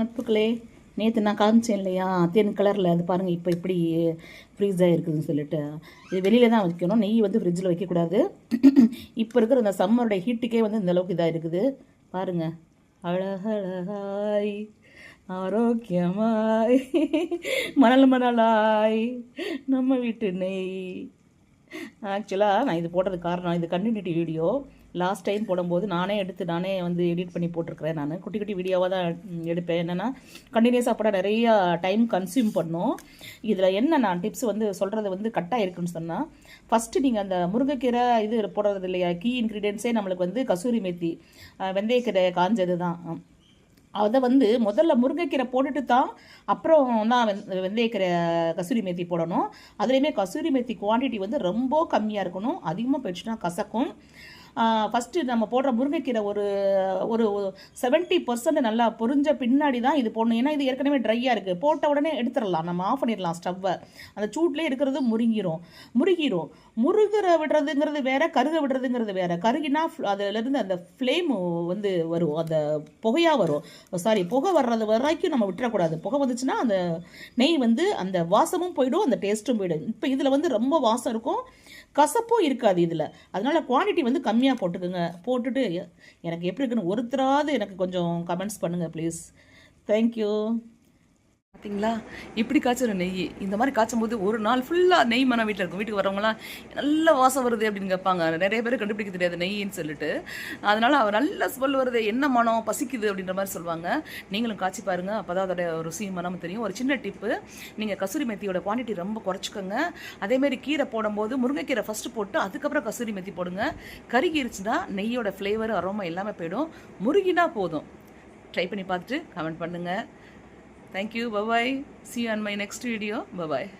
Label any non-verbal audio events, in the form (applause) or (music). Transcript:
நட்புகளே நேற்று நான் காமிச்சேன் இல்லையா? தேன் கலரில் அது பாருங்கள் இப்போ இப்படி ஃப்ரீஸாக ஆகிருக்குதுன்னு சொல்லிட்டு. இது வெளியில் தான் வைக்கணும். நெய் வந்து ஃப்ரிட்ஜில் வைக்கக்கூடாது. (clears throat) இப்போ இருக்கிற இந்த சம்மருடைய ஹீட்டுக்கே வந்து இந்த அளவுக்கு இதாக இருக்குது. பாருங்கள் அழகழகாய் ஆரோக்கியமாய் (laughs) மணல் மணலாய் நம்ம வீட்டு நெய். ஆக்சுவலாக நான் இது போடுறதுக்கு காரணம் இது கண்டினியூட்டி வீடியோ லாஸ்ட் டைம் போடும்போது நானே எடுத்து நானே வந்து எடிட் பண்ணி போட்டிருக்கிறேன் நான். குட்டி குட்டி வீடியோவாக தான் எடுப்பேன். என்னென்னா கண்டினியூஸாக போட நிறையா டைம் கன்சியூம் பண்ணும். இதில் என்ன நான் டிப்ஸ் வந்து சொல்கிறது வந்து கட்டாக இருக்குன்னு சொன்னால் ஃபஸ்ட்டு நீங்கள் அந்த முருங்கைக்கீரை இது போடுறது இல்லையா? கீ இன்க்ரீடியன்ஸே நம்மளுக்கு வந்து கசூரி மேத்தி வெந்தயக்கீரை காஞ்சது தான் அதை வந்து முதல்ல முருங்கைக்கீரை போட்டுட்டு தான் அப்புறம் தான் வெந் வெந்தயக்கீரை கசூரி மேத்தி போடணும். அதுலேயுமே கசூரி மேத்தி குவான்டிட்டி வந்து ரொம்ப கம்மியாக இருக்கணும். அதிகமாக போயிடுச்சுன்னா கசக்கும். ஃபஸ்ட்டு நம்ம போடுற முருங்கைக்கீரை ஒரு ஒரு செவன்ட்டி பர்சன்ட் நல்லா பொரிஞ்ச பின்னாடி தான் இது போடணும். ஏன்னா இது ஏற்கனவே ட்ரையாக இருக்குது போட்ட உடனே எடுத்துடலாம். நம்ம ஆஃப் பண்ணிடலாம் ஸ்டவ்வை அந்த சூட்லேயே இருக்கிறது முருங்கிரும். முருகிரும். முருகிற விடுறதுங்கிறது வேற கருக விடுறதுங்கிறது வேற. கருகினா அதுலேருந்து அந்த ஃப்ளேம் வந்து வரும். அந்த புகையாக வரும். சாரி புகை வர்றது வரைக்கும் நம்ம விட்டுறக்கூடாது. புகை வந்துச்சுன்னா அந்த நெய் வந்து அந்த வாசமும் போயிடும் அந்த டேஸ்ட்டும் போயிடும். இப்போ இதில் வந்து ரொம்ப வாசம் இருக்கும். கசப்பும் இருக்காது இதில். அதனால குவாண்டிட்டி வந்து கம்மி கம்மியாக போட்டுக்கோங்க. போட்டுட்டு எனக்கு எப்படி இருக்குன்னு ஒருத்தராவது எனக்கு கொஞ்சம் கமெண்ட்ஸ் பண்ணுங்கள் ப்ளீஸ் தேங்க்யூ பார்த்தீங்களா இப்படி காய்ச்சிடும் நெய் இந்த மாதிரி காய்ச்சும் போது ஒரு நாள் ஃபுல்லாக நெய் மனம் வீட்டில் இருக்கும். வீட்டுக்கு வரவங்களாம் நல்ல வாசம் வருது அப்படின்னு கேட்பாங்க. நிறைய பேர் கண்டுபிடிக்க தெரியாது நெய்ன்னு சொல்லிட்டு. அதனால அவர் நல்ல ஸ்மெல் வருது என்ன மனம்? பசிக்குது அப்படின்ற மாதிரி சொல்லுவாங்க. நீங்களும் காய்ச்சி பாருங்க. அப்பதான் அதோட ருசி மனம் தெரியும். ஒரு சின்ன டிப்பு நீங்கள் கசூரி மெத்தியோட குவான்டிட்டி ரொம்ப குறைச்சிக்கோங்க. அதேமாரி கீரை போடும்போது முருங்கைக்கீரை ஃபஸ்ட்டு போட்டு அதுக்கப்புறம் கசூரி மெத்தி போடுங்க. கருகிருச்சுன்னா நெய்யோட ஃப்ளேவர் அரோமா எல்லாமே போயிடும். முருகினா போதும். ட்ரை பண்ணி பார்த்துட்டு கமெண்ட் பண்ணுங்கள் Thank you. Bye bye. See you on my next video. Bye bye.